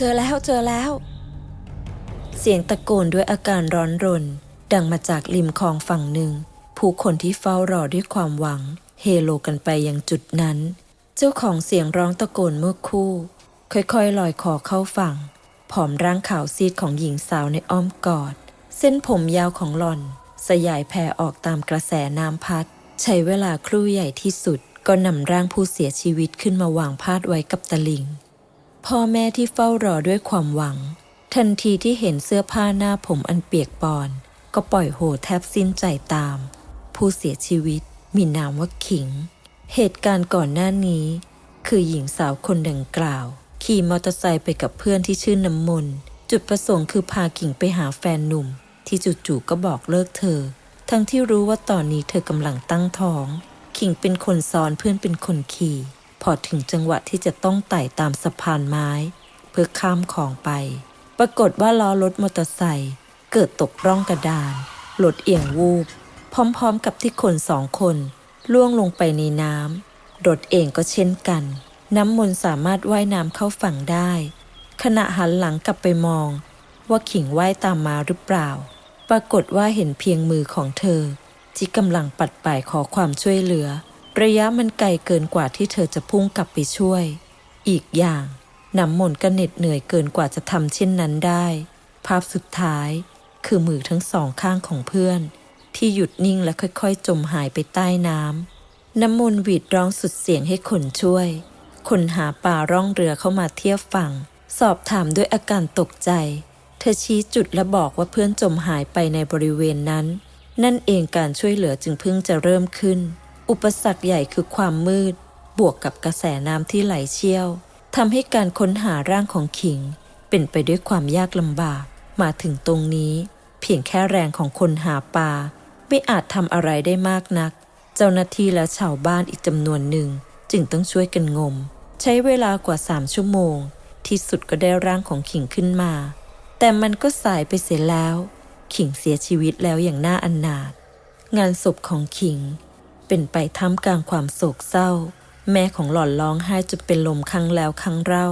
เจอแล้วเจอแล้ว เสียงตะโกนด้วยอาการร้อนรน ดังมาจากริมคลองฝั่งหนึ่ง ผู้คนที่เฝ้ารอด้วยความหวัง เฮโลกันไปยังจุดนั้น เจ้าของเสียงร้องตะโกนเมื่อคู่ ค่อยๆลอยคอเข้าฝั่ง ผอมร่างขาวซีดของหญิงสาวในอ้อมกอด เส้นผมยาวของหล่อน สยายแผ่ออกตามกระแสน้ำพัด ใช้เวลาครู่ใหญ่ที่สุดก็นำร่างผู้เสียชีวิตขึ้นมาวางพาดไว้กับตะลิง พ่อแม่ที่เฝ้ารอด้วยความหวัง ทันทีที่เห็นเสื้อผ้าหน้าผมอันเปียกปอน ก็ปล่อยโหแทบสิ้นใจตาม ผู้เสียชีวิตมีนามว่าขิง เหตุการณ์ก่อนหน้านี้ คือหญิงสาวคนดังกล่าว ขี่มอเตอร์ไซค์ไปกับเพื่อนที่ชื่อน้ำมนต์จุดประสงค์คือพาขิงไปหาแฟนหนุ่ม ที่จู่ๆก็บอกเลิกเธอ ทั้งที่รู้ว่าตอนนี้เธอกำลังตั้งท้อง ขิงเป็นคนซ้อนเพื่อนเป็นคนขี่ พอถึงจังหวะที่จะต้องไต่ตามสะพานไม้ เพื่อข้ามของไป ปรากฏว่าล้อรถมอเตอร์ไซค์เกิดตกร่องกระดานรถเอียงวูบ พร้อมๆกับที่คนสองคนล่วงลงไปในน้ำรถเองก็เช่นกัน น้ำมนต์สามารถว่ายน้ำเข้าฝั่งได้ ขณะหันหลังกลับไปมอง ว่าขิงว่ายตามมาหรือเปล่า ปรากฏว่าเห็นเพียงมือของเธอ ที่กำลังปัดป่ายขอความช่วยเหลือ ระยะมันไกลเกินกว่าที่เธอจะพุ่งกลับไปช่วย อีกอย่างน้ำมนต์ก็เหน็ดเหนื่อยเกินกว่าจะทำเช่นนั้นได้ ภาพสุดท้าย คือมือทั้งสองข้างของเพื่อน ที่หยุดนิ่งและค่อยๆ จมหายไปใต้น้ำน้ำมนต์หวีดร้องสุดเสียงให้คนช่วย คนหาป่าร่องเรือเข้ามาเทียบฝั่ง สอบถามด้วยอาการตกใจ เธอชี้จุดและบอกว่าเพื่อนจมหายไปในบริเวณนั้น นั่นเองการช่วยเหลือจึงเพิ่งจะเริ่มขึ้น อุปสรรคใหญ่คือความมืด บวกกับกระแสน้ำที่ไหลเชี่ยวทำให้การค้นหาร่างของขิง เป็นไปด้วยความยากลำบาก มาถึงตรงนี้ เพียงแค่แรงของคนหาปลาไม่อาจทำอะไรได้มากนัก เจ้าหน้าที่และชาวบ้านอีกจำนวนหนึ่ง จึงต้องช่วยกันงม ใช้เวลากว่าสามชั่วโมง ที่สุดก็ได้ร่างของขิงขึ้นมา แต่มันก็สายไปเสียแล้ว ขิงเสียชีวิตแล้วอย่างน่าอันนาถงานศพของขิง เป็นไปท่ามกลางความโศกเศร้า แม่ของหล่อนร้องไห้จนเป็นลมครั้งแล้วครั้งเล่า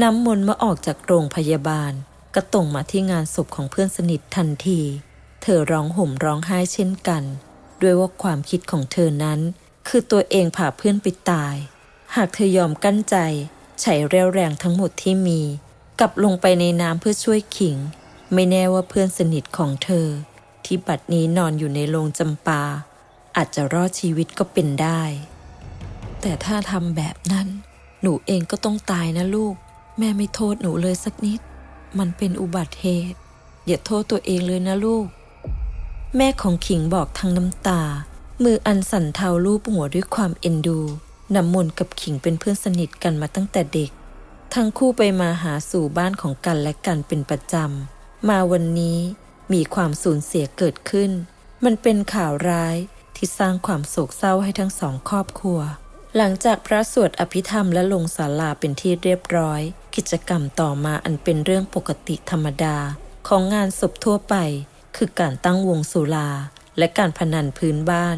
น้ำมนต์มื่อออกจากโรงพยาบาล ก็ตรงมาที่งานศพของเพื่อนสนิททันที เธอร้องห่มร้องไห้เช่นกัน ด้วยว่าความคิดของเธอนั้น คือตัวเองพาเพื่อนไปตาย หากเธอยอมกั้นใจใช้เรี่ยวแรงทั้งหมดที่มี กลับลงไปในน้ำเพื่อช่วยขิง ไม่แน่ว่าเพื่อนสนิทของเธอ ที่บัดนี้นอนอยู่ในโรงจำปา อาจจะรอดชีวิตก็เป็นได้ แต่ถ้าทำแบบนั้น หนูเองก็ต้องตายนะลูก แม่ไม่โทษหนูเลยสักนิด มันเป็นอุบัติเหตุ อย่าโทษตัวเองเลยนะลูก แม่ของขิงบอกทั้งน้ำตา มืออันสั่นเทาลูบหัวด้วยความเอ็นดูน้ำมนกับขิงเป็นเพื่อนสนิทกันมาตั้งแต่เด็ก ทั้งคู่ไปมาหาสู่บ้านของกันและกันเป็นประจำ มาวันนี้มีความสูญเสียเกิดขึ้น มันเป็นข่าวร้าย ที่สร้างความโศกเศร้าให้ทั้งสองครอบครัว หลังจากพระสวดอภิธรรมและลงศาลาเป็นที่เรียบร้อย กิจกรรมต่อมาอันเป็นเรื่องปกติธรรมดา ของงานศพทั่วไป คือการตั้งวงสุรา และการพนันพื้นบ้าน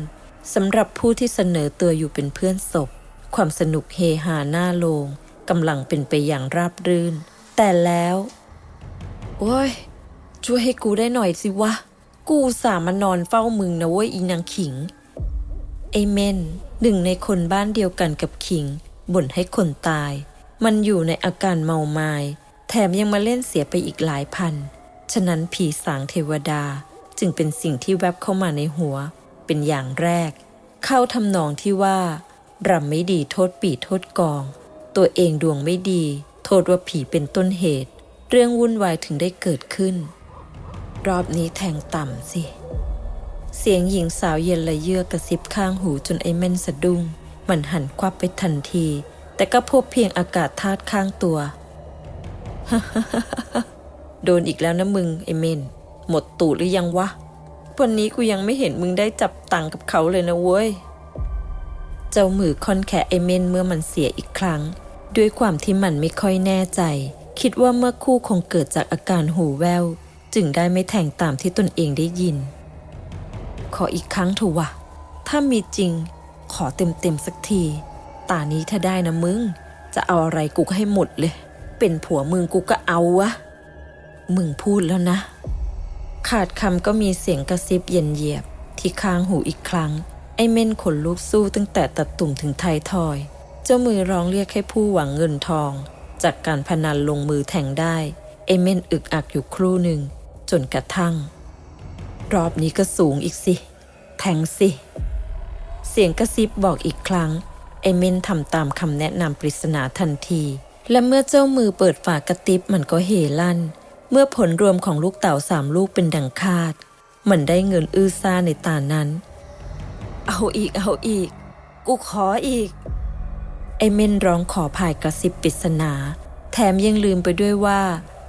สำหรับผู้ที่เสนอตัวอยู่เป็นเพื่อนศพ ความสนุกเฮฮาหน้าโลงกำลังเป็นไปอย่างราบรื่น แต่แล้ว โอ้ย ช่วยให้กูได้หน่อยสิวะ กูสามมานอนเฝ้ามึงนะเว้ยอีนางขิง ไอเมนหนึ่งในคนบ้านเดียวกันกับขิง บ่นให้คนตาย มันอยู่ในอาการเมาไมา้แถมยังมาเล่นเสียไปอีกหลายพัน ฉะนั้นผีสางเทวดาจึงเป็นสิ่งที่แวบเข้ามาในหัว เป็นอย่างแรก เข้าทำนองที่ว่ารำไม่ดีโทษปีโทษกอง ตัวเองดวงไม่ดี โทษว่าผีเป็นต้นเหตุ เรื่องวุ่นวายถึงได้เกิดขึ้น รอบนี้แทงต่ำสิ เสียงหญิงสาวเย็นละเยือกกระซิบข้างหูจนไอ้แม่นสะดุ้ง มันหันควับไปทันที แต่ก็พบเพียงอากาศธาตุข้างตัว โดนอีกแล้วนะมึงไอ้เมนหมดตูดหรือยังวะ วันนี้กูยังไม่เห็นมึงได้จับตังกับเขาเลยนะเว้ย เจ้ามือคอนแคะไอเมนเมื่อมันเสียอีกครั้ง ด้วยความที่มันไม่ค่อยแน่ใจ คิดว่าเมื่อคู่คงเกิดจากอาการหูแวว จึงได้ไม่แทงตามที่ตนเองได้ยิน ขออีกครั้งเถอะวะถ้ามีจริง ขอเต็มๆสักที ตานี้ถ้าได้นะมึง จะเอาอะไรกูก็ให้หมดเลย เป็นผัวมึงกูก็เอาวะ มึงพูดแล้วนะ ขาดคำก็มีเสียงกระซิบเย็นเยียบ ที่ค้างหูอีกครั้ง ไอ้เม่นขนลุกสู้ตั้งแต่ตัดตุ่มถึงไทยทอย เจ้ามือร้องเรียกให้ผู้หวังเงินทอง จากการพนันลงมือแทงได้ ไอ้เม่นอึกอักอยู่ครู่หนึ่ง จนกระทั่ง รอบนี้ก็สูงอีกสิ แทงสิ เสียงกระซิบบอกอีกครั้ง ไอ้เมนทำตามคำแนะนำปริศนาทันที และเมื่อเจ้ามือเปิดฝากระติบมันก็เฮลั่น เมื่อผลรวมของลูกเต่าสามลูกเป็นดังคาด มันได้เงินอื้อซ่าในตานั้น เอาอีกเอาอีก กูขออีก ไอเมนร้องขอภายกระซิบปริศนา แถมยังลืมไปด้วยว่า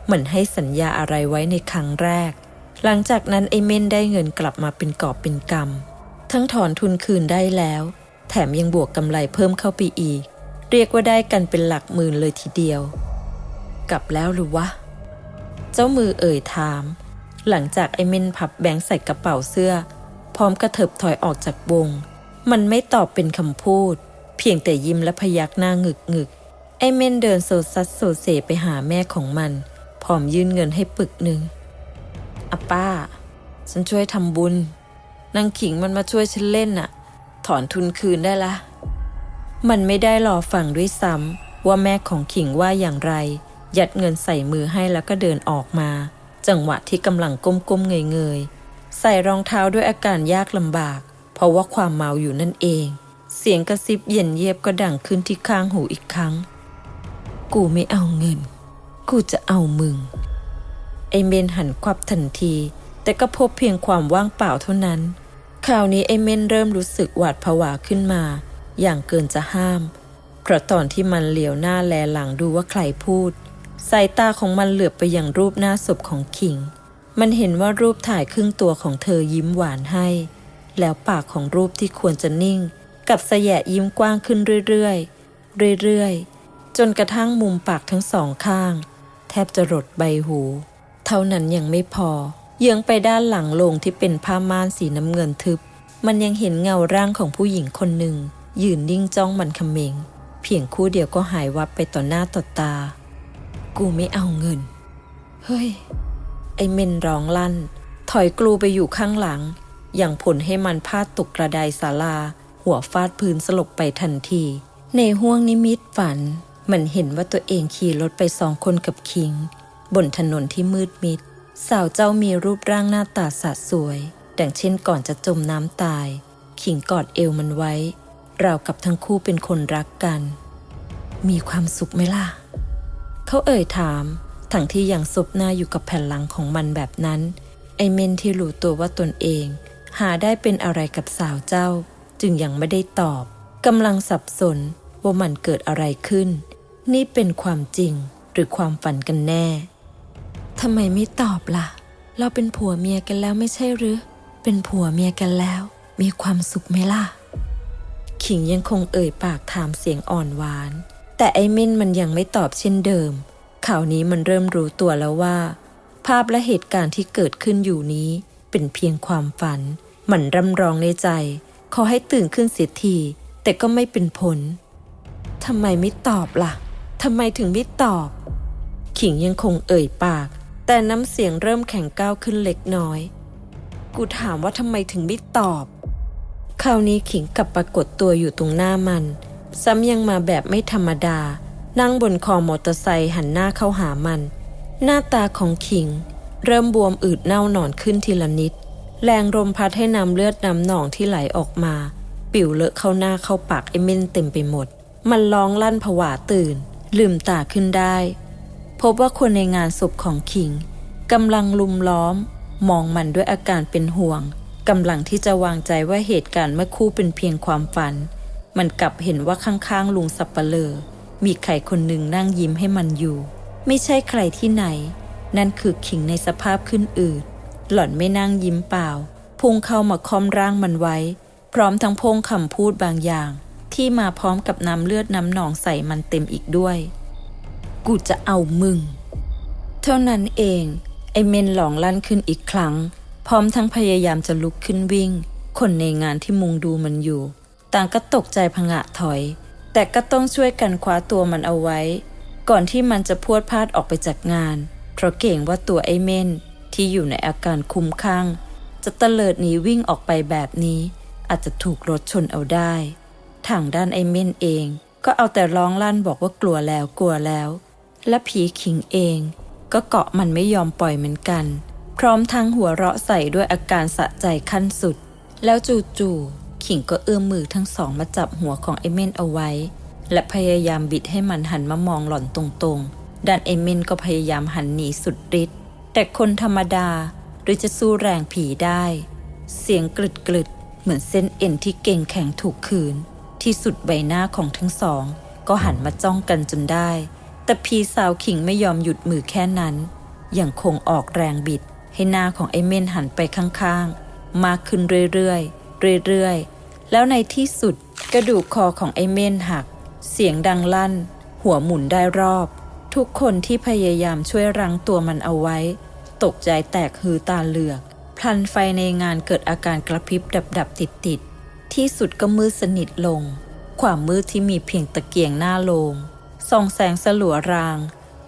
เหมือนให้สัญญาอะไรไว้ในครั้งแรก หลังจากนั้นไอเม่นได้เงินกลับมาเป็นกอบเป็นกำทั้งถอนทุนคืนได้แล้ว แถมยังบวกกำไรเพิ่มเข้าไปอีก เรียกว่าได้กันเป็นหลักหมื่นเลยทีเดียว กลับแล้วหรือวะ เจ้ามือเอ่ยถาม หลังจากไอเม่นพับแบงค์ใส่กระเป๋าเสื้อ พร้อมกระเถิบถอยออกจากวง มันไม่ตอบเป็นคำพูด เพียงแต่ยิ้มและพยักหน้างึกงึกไอเม่นเดินโซซัสโซเซไปหาแม่ของมัน พร้อมยื่นเงินให้ปึกหนึ่งอาป้า ฉันช่วยทำบุญ นางขิงมันมาช่วยฉันเล่นน่ะ ถอนทุนคืนได้ละ มันไม่ได้รอฟังด้วยซ้ำว่าแม่ของขิงว่าอย่างไร ยัดเงินใส่มือให้แล้วก็เดินออกมา จังหวะที่กำลังก้มๆเงยๆ ใส่รองเท้าด้วยอาการยากลำบาก เพราะว่าความเมาอยู่นั่นเอง เสียงกระซิบเย็นเยียบก็ดังขึ้นที่ข้างหูอีกครั้ง กูไม่เอาเงิน กูจะเอามึง ไอเมนหันควับทันที แต่ก็พบเพียงความว่างเปล่าเท่านั้น คราวนี้ไอเมนเริ่มรู้สึกหวาดผวาขึ้นมา อย่างเกินจะห้าม เพราะตอนที่มันเหลียวหน้าแลหลังดูว่าใครพูด สายตาของมันเหลือบไปยังรูปหน้าศพของขิง มันเห็นว่ารูปถ่ายครึ่งตัวของเธอยิ้มหวานให้ แล้วปากของรูปที่ควรจะนิ่งกับสยะยิ้มกว้างขึ้นเรื่อยๆ เรื่อยๆ จนกระทั่งมุมปากทั้งสองข้าง แทบจะหลดใบหู เท่านั้นยังไม่พอ เยื้องไปด้านหลังโลงที่เป็นผ้าม่านสีน้ำเงินทึบ มันยังเห็นเงาร่างของผู้หญิงคนหนึ่ง ยืนนิ่งจ้องมันคเมง เพียงคู่เดียวก็หายวับไปต่อหน้าต่อตา กูไม่เอาเงิน เฮ้ย ไอเมนร้องลั่น ถอยกลูไปอยู่ข้างหลัง อย่างผลให้มันพลาดตกกระไดศาลา หัวฟาดพื้นสลบไปทันที ในห้วงนิมิตฝัน มันเห็นว่าตัวเองขี่รถไปสองคนกับคิง บนถนนที่มืดมิด สาวเจ้ามีรูปร่างหน้าตาสะสวย ดังเช่นก่อนจะจมน้ำตายขิงกอดเอวมันไว้ ราวกับทั้งคู่เป็นคนรักกัน มีความสุขไหมล่ะ เขาเอ่ยถาม ทั้งที่ยังซบหน้าอยู่กับแผ่นหลังของมันแบบนั้น ไอเมนที่รู้ตัวว่าตนเอง หาได้เป็นอะไรกับสาวเจ้า จึงยังไม่ได้ตอบกำลังสับสนว่ามันเกิดอะไรขึ้น นี่เป็นความจริงหรือความฝันกันแน่ ทำไมไม่ตอบล่ะ เราเป็นผัวเมียกันแล้วไม่ใช่หรือ เป็นผัวเมียกันแล้ว มีความสุขไหมล่ะ ขิงยังคงเอ่ยปากถามเสียงอ่อนหวาน แต่ไอ้ม่นมันยังไม่ตอบเช่นเดิม ข่าวนี้มันเริ่มรู้ตัวแล้วว่า ภาพและเหตุการณ์ที่เกิดขึ้นอยู่นี้ เป็นเพียงความฝัน มันรำร้องในใจ ขอให้ตื่นขึ้นเสียที แต่ก็ไม่เป็นผลทำไมไม่ตอบล่ะ ทำไมถึงไม่ตอบ ขิงยังคงเอ่ยปาก แต่น้ำเสียงเริ่มแข็งก้าวขึ้นเล็กน้อย กูถามว่าทำไมถึงไม่ตอบ คราวนี้ขิงกลับปรากฏตัวอยู่ตรงหน้ามัน ซ้ำยังมาแบบไม่ธรรมดา นั่งบนคอมอเตอร์ไซค์หันหน้าเข้าหามัน หน้าตาของขิง เริ่มบวมอืดเน่าหนอนขึ้นทีละนิด แรงลมพัดให้น้ำเลือดน้ำหนองที่ไหลออกมา ปิ่วเลอะเข้าหน้าเข้าปากไอ้เม่นเต็มไปหมด มันร้องลั่นผวาตื่น ลืมตาขึ้นได้ พบว่าคนในงานศพของขิงกำลังลุมล้อม มองมันด้วยอาการเป็นห่วงกำลังที่จะวางใจว่าเหตุการณ์เมื่อคู่เป็นเพียงความฝัน มันกลับเห็นว่าข้างๆลุงสับปะเลอมีใครคนหนึ่งนั่งยิ้มให้มันอยู่ ไม่ใช่ใครที่ไหน นั่นคือขิงในสภาพขึ้นอืดหล่อนไม่นั่งยิ้มเปล่า พุ่งเข้ามาค้อมร่างมันไว้ พร้อมทั้งพงคำพูดบางอย่าง ที่มาพร้อมกับน้ำเลือดน้ำหนองใส่มันเต็มอีกด้วย กูจะเอามึง เท่านั้นเอง ไอเมนหลองลั่นขึ้นอีกครั้ง พร้อมทั้งพยายามจะลุกขึ้นวิ่ง คนในงานที่มุงดูมันอยู่ ต่างก็ตกใจผงะถอย แต่ก็ต้องช่วยกันคว้าตัวมันเอาไว้ ก่อนที่มันจะพรวดพลาดออกไปจากงาน เพราะเก่งว่าตัวไอเม่นที่อยู่ในอาการคุ้มคลั่งจะเตลิดหนีวิ่งออกไปแบบนี้ อาจจะถูกรถชนเอาได้ ทางด้านไอ้เม่นเอง ก็เอาแต่ร้องลั่นบอกว่ากลัวแล้วกลัวแล้ว และผีขิงเอง ก็เกาะมันไม่ยอมปล่อยเหมือนกัน พร้อมทั้งหัวเราะใส่ด้วยอาการสะใจขั้นสุด แล้วจู่ๆขิงก็เอื้อมมือทั้งสองมาจับหัวของไอ้เม่นเอาไว้ และพยายามบิดให้มันหันมามองหล่อนตรงๆด้านไอ้เม่นก็พยายามหันหนีสุดฤทธิ์แต่คนธรรมดาหรือจะสู้แรงผีได้ เสียงกรึดกรึดๆเหมือนเส้นเอ็นที่เก่งแข็งถูกขืน ที่สุดใบหน้าของทั้งสอง ก็หันมาจ้องกันจนได้ แต่พีสาวขิงไม่ยอมหยุดมือแค่นั้นยังคงออกแรงบิด ให้หน้าของไอ้เม่นหันไปข้างๆ มากขึ้นเรื่อยๆ เรื่อยๆ แล้วในที่สุดกระดูกคอของไอ้เม่นหัก เสียงดังลั่น หัวหมุนได้รอบ ทุกคนที่พยายามช่วยรั้งตัวมันเอาไว้ ตกใจแตกฮือตาเหลือก พลันไฟในงานเกิดอาการกระพริบดับดับติดติดๆ ที่สุดก็มืดสนิทลง ความมืดที่มีเพียงตะเกียงหน้าโลง ส่องแสงสลัวราง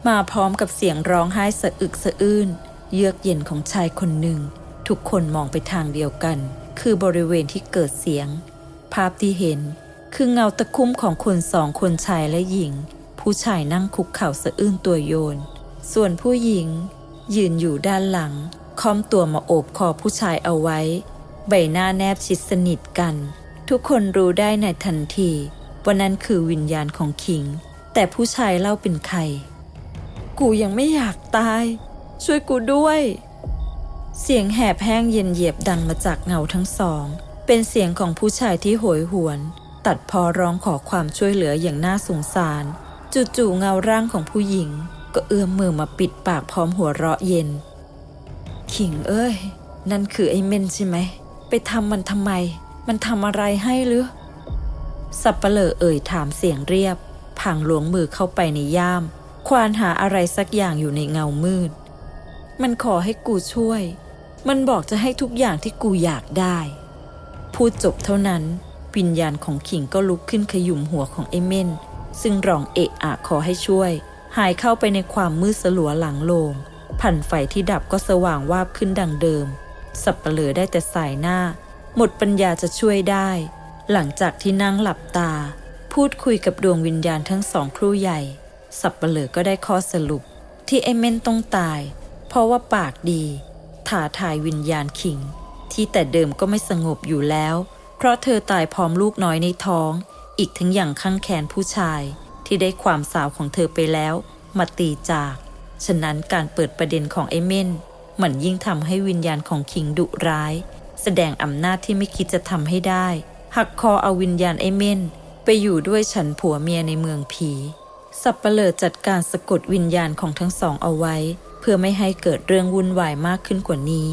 มาพร้อมกับเสียงร้องไห้สะอึกสะอื้น เยือกเย็นของชายคนหนึ่ง ทุกคนมองไปทางเดียวกัน คือบริเวณที่เกิดเสียง ภาพที่เห็นคือเงาตะคุ่มของคนสองคนชายและหญิง ผู้ชายนั่งคุกเข่าสะอื้นตัวโยน ส่วนผู้หญิง ยืนอยู่ด้านหลัง ค้อมตัวมาโอบคอผู้ชายเอาไว้ ใบหน้าแนบชิดสนิทกัน ทุกคนรู้ได้ในทันทีว่านั่นคือวิญญาณของคิง แต่ผู้ชายเล่าเป็นใคร กูยังไม่อยากตาย ช่วยกูด้วย เสียงแหบแห้งเย็นเหยียบดังมาจากเงาทั้งสอง เป็นเสียงของผู้ชายที่โหยหวน ตัดพอร้องขอความช่วยเหลืออย่างน่าสงสาร จู่ๆเงาร่างของผู้หญิง ก็เอื้อมมือมาปิดปากพร้อมหัวเราะเย็น ขิงเอ้ย นั่นคือไอ้เม่นใช่ไหม ไปทำมันทำไม มันทำอะไรให้หรือ สับเปลอเอ่ยถามเสียงเรียบผางหลวงมือเข้าไปในย่าม ควานหาอะไรสักอย่างอยู่ในเงามืด มันขอให้กูช่วย มันบอกจะให้ทุกอย่างที่กูอยากได้ พูดจบเท่านั้น วิญญาณของขิงก็ลุกขึ้นขยุมหัวของไอ้เม่น ซึ่งร้องเอะอะขอให้ช่วย หายเข้าไปในความมืดสลัวหลังโลงผันไฟที่ดับก็สว่างวาบขึ้นดังเดิม สับเปลือได้แต่สายหน้า หมดปัญญาจะช่วยได้ หลังจากที่นั่งหลับตา พูดคุยกับดวงวิญญาณทั้งสองครู่ใหญ่ สับเปลือก็ได้ข้อสรุป ที่ไอเม่นต้องตาย เพราะว่าปากดีท้าทายวิญญาณขิง ที่แต่เดิมก็ไม่สงบอยู่แล้ว เพราะเธอตายพร้อมลูกน้อยในท้อง อีกทั้งอย่างข้างแขนผู้ชาย ที่ได้ความสาวของเธอไปแล้ว มาตีจาก ฉะนั้นการเปิดประเด็นของไอเม่น มันยิ่งทำให้วิญญาณของคิงดุร้าย แสดงอำนาจที่ไม่คิดจะทำให้ได้ หักคอเอาวิญญาณไอ้เม่น ไปอยู่ด้วยฉันผัวเมียในเมืองผี สับเปลอจัดการสะกดวิญญาณของทั้งสองเอาไว้ เพื่อไม่ให้เกิดเรื่องวุ่นวายมากขึ้นกว่านี้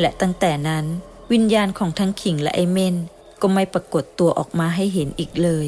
และตั้งแต่นั้น วิญญาณของทั้งขิงและไอเมนก็ไม่ปรากฏตัวออกมาให้เห็นอีกเลย